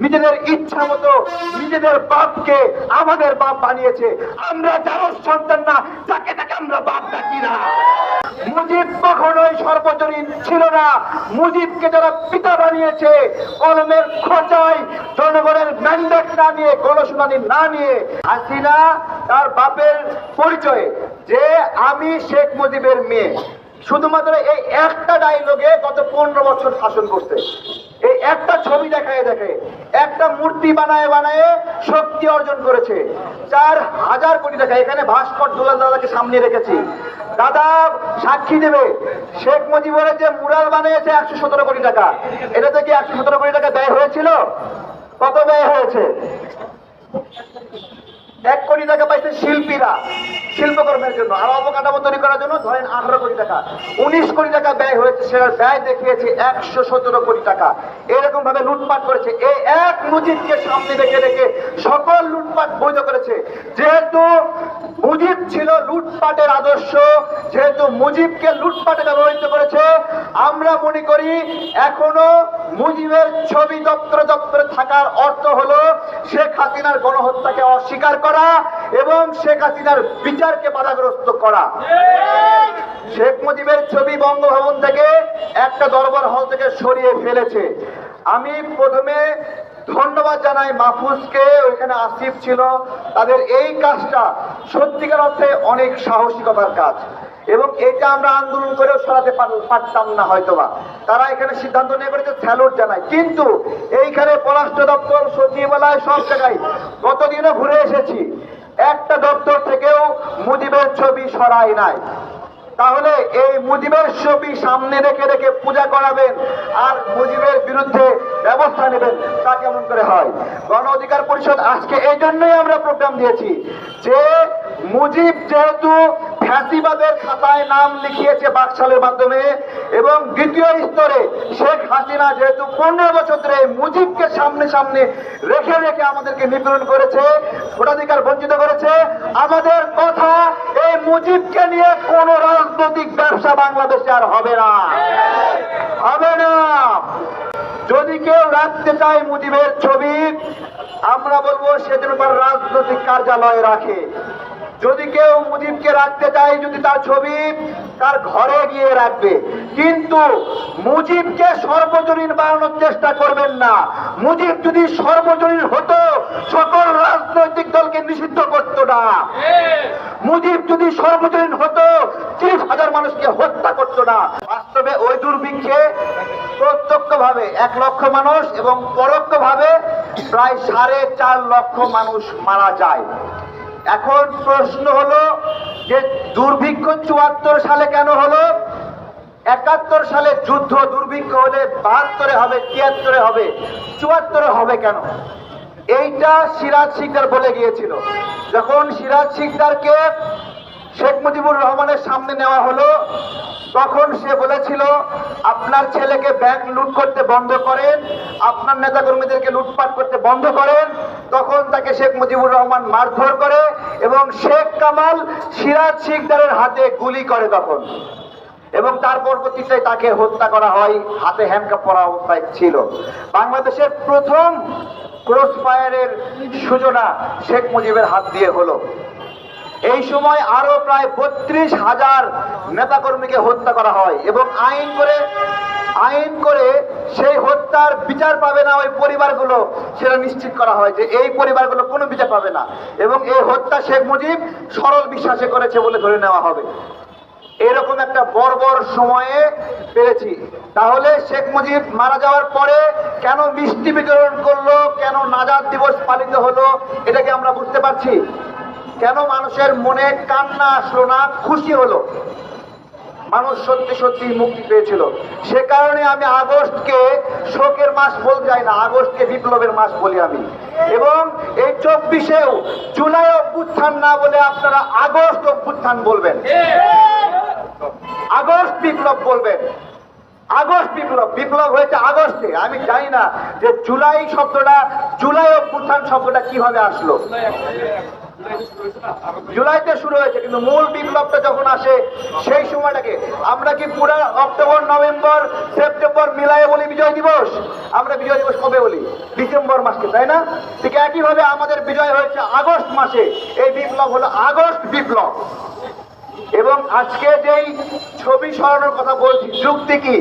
নিজেদের ইচ্ছা মতো নিজেদের বাপকে আমাদের বাপ বানিয়েছে। আমরা যার সন্তান না তাকে তাকে আমরা বাপ ডাকি না। মুজিব কখনোই সর্বজনীন ছিল না। মুজিবকে যারা পিতা বানিয়েছে, কলমের খোঁচায় জনগণের ম্যান্ডেট না নিয়ে, গণশুনানি না নিয়ে হাসিনা তার বাপের পরিচয়ে যে আমি শেখ মুজিবের মেয়ে। শুধুমাত্র এই একটা ডায়লগে গত পনেরো বছর শাসন করছে। এই একটা ছবি দেখায় দেখে, একটা মূর্তি বানায় বানায় শক্তি অর্জন করেছে। চার হাজার কোটি টাকা, এখানে ভাস্কর দুলাল দাদাকে সামনে রেখেছি। দাদা সাক্ষী দেবে। শেখ মুজিবের যে মুরাল বানিয়েছে একশো সতেরো কোটি টাকা। এটাতে কি একশো সতেরো কোটি টাকা ব্যয় হয়েছিল? কত ব্যয় হয়েছে? এক কোটি টাকা পাইছে শিল্পীরা, শিল্পকর্মের জন্য। আর অবকাঠামো তৈরি করার জন্য ধরেন আঠারো কোটি টাকা। উনিশ কোটি টাকা ব্যয় হয়েছে সেটার ব্যয় দেখিয়েছে একশো সতেরো কোটি টাকা। এরকম ভাবে লুটপাট করেছে। এই এক মুজিবকে সামনে রেখে রেখে সকল লুটপাট বৈধ করেছে। যেহেতু মুজিব ছিল লুটপাটের আদর্শ, যেহেতু মুজিবকে লুটপাটে ব্যবহৃত করেছে, আমরা মনে করি এখনও মুজিবের ছবি দপ্তরে দপ্তরে থাকার অর্থ হলো শেখ হাসিনার গণহত্যাকে অস্বীকার করা। এবং শেখ হাসিনার বিচারকে বাধাগ্রস্ত করা। শেখ মুজিবের ছবি বঙ্গভবন থেকে একটা দরবার হল থেকে সরিয়ে ফেলেছে। আমি প্রথমে ধন্যবাদ জানাই মাহফুজকে, ওইখানে আসিফ ছিল। তাদের এই কাজটা সত্যিকার অর্থে অনেক সাহসিকতার কাজ। এবং এটা আমরা আন্দোলন করেও সরাতে পারতাম না হয়তোবা। তারা এখানে সিদ্ধান্ত নিয়ে করেছে, স্যালুট জানায় কিন্তু এইখানে পররাষ্ট্র দপ্তর, সচিবালয় সব জায়গায় গতদিনও ঘুরে এসেছি। একটা দপ্তর থেকেও মুজিবের ছবি সরাই নাই। তাহলে এই মুজিবের ছবি সামনে রেখে রেখে পূজা করাবেন আর মুজিবের বিরুদ্ধে ব্যবস্থা নেবেন, তা কেমন করে হয়? গণ অধিকার পরিষদ আজকে এই জন্যই আমরা প্রোগ্রাম দিয়েছি যে মুজিব যেহেতু ফ্যাসিবাদের খাতায় নাম লিখিয়েছে বাকশালের মাধ্যমে এবং দ্বিতীয় স্তরে শেখ হাসিনা যেহেতু পনেরো বছর ধরে মুজিবকে সামনে সামনে রেখে রেখে আমাদেরকে নিপীড়ন করেছে, ভোটাধিকার বঞ্চিত করেছে, আমাদের কথা এই মুজিবকে নিয়ে কোন রাজনৈতিক ব্যবসা বাংলাদেশে আর হবে না। হবে না। যদি কেউ রাখতে চায় মুজিবের ছবি, আমরা বলব সেদিন রাজনৈতিক কার্যালয়ে রাখে। যদি কেউ মুজিবকে রাখতে চায়, যদি তার ছবি তার ঘরে গিয়ে রাখবে। কিন্তু মুজিবকে সর্বজনীন বানানোর চেষ্টা করবেন না। মুজিব যদি সর্বজনীন হতো, সকল রাজনৈতিক দলকে নিষিদ্ধ করত না। মুজিব যদি সর্বজনীন হতো, ত্রিশ হাজার মানুষকে হত্যা করত না। বাস্তবে ওই দুর্ভিক্ষে প্রত্যক্ষ ভাবে এক লক্ষ মানুষ এবং পরোক্ষ ভাবে প্রায় সাড়ে চার লক্ষ মানুষ মারা যায়। এখন প্রশ্ন হলো যে দুর্ভিক্ষ চুয়াত্তর সালে কেন হলো? একাত্তর সালে যুদ্ধ দুর্ভিক্ষ হলে বাহাত্তরে হবে, তিয়াত্তরে হবে, চুয়াত্তরে হবে কেন? এইটা সিরাজ সিকদার বলে গিয়েছিল। যখন সিরাজ শিকদারকে শেখ মুজিবুর রহমানের সামনে নেওয়া হলো। তখন সে বলেছিল, আপনার ছেলেকে ব্যাংক লুট করতে বন্ধ করেন, আপনার নেতাকর্মীদেরকে লুটপাট করতে বন্ধ করেন। তখন তাকে শেখ মুজিবুর রহমান মারধর করে এবং শেখ কামাল সিরাজ শিকদারের হাতে গুলি করে তখন। এবং তার পরবর্তীতে তাকে হত্যা করা হয়, হাতে হ্যান্ডকাপ পরা অবস্থায় ছিল। বাংলাদেশের প্রথম ক্রস ফায়ারের সূচনা শেখ মুজিবের হাত দিয়ে হলো। এই সময় আরও প্রায় বত্রিশ হাজার নেতাকর্মীকে হত্যা করা হয় এবং আইন করে আইন করে সেই হত্যার বিচার পাবে না ওই পরিবারগুলো, সেটা নিশ্চিত করা হয় যে এই পরিবারগুলো কোনো বিচার পাবে না। এবং এই হত্যা শেখ মুজিব সরল বিশ্বাসে করেছে বলে ধরে নেওয়া হবে। এরকম একটা বর্বর সময়ে পেরেছি। তাহলে শেখ মুজিব মারা যাওয়ার পরে কেন মিষ্টি বিতরণ করল, কেন নাজাদ দিবস পালিত হলো, এটাকে আমরা বুঝতে পারছি? কেন মানুষের মনে কান্না আসলো না? খুশি হলো। মানুষ সত্যি সত্যি মুক্তি পেয়েছিল। সে কারণে আমি আগস্টকে শোকের মাস বল যাই না, আগস্টকে বিপ্লবের মাস বলি আমি। এবং এই চব্বিশেও জুলাই অভ্যুত্থান না বলে আপনারা আগস্ট অভ্যুত্থান বলবেন। আগস্ট বিপ্লব বলবেন। আগস্ট বিপ্লব বিপ্লব হয়েছে আগস্টে। আমি জানি না যে জুলাই শব্দটা, জুলাই অভ্যুত্থান শব্দটা কীভাবে আসলো। জুলাইতে শুরু হয়েছে, কিন্তু মূল বিপ্লবটা যখন আসে, সেই সময়টাকে আমরা কি পুরো অক্টোবর, নভেম্বর, সেপ্টেম্বর মিলায়ে বলি বিজয় দিবস? আমরা বিজয় দিবস কবে বলি? ডিসেম্বর মাসকে, তাই না? ঠিক একইভাবে আমাদের বিজয় হয়েছে আগস্ট মাসে। এই বিপ্লব হলো আগস্ট বিপ্লব। এবং আজকে যেই ছবি সরানোর কথা বলছি, যুক্তি কি?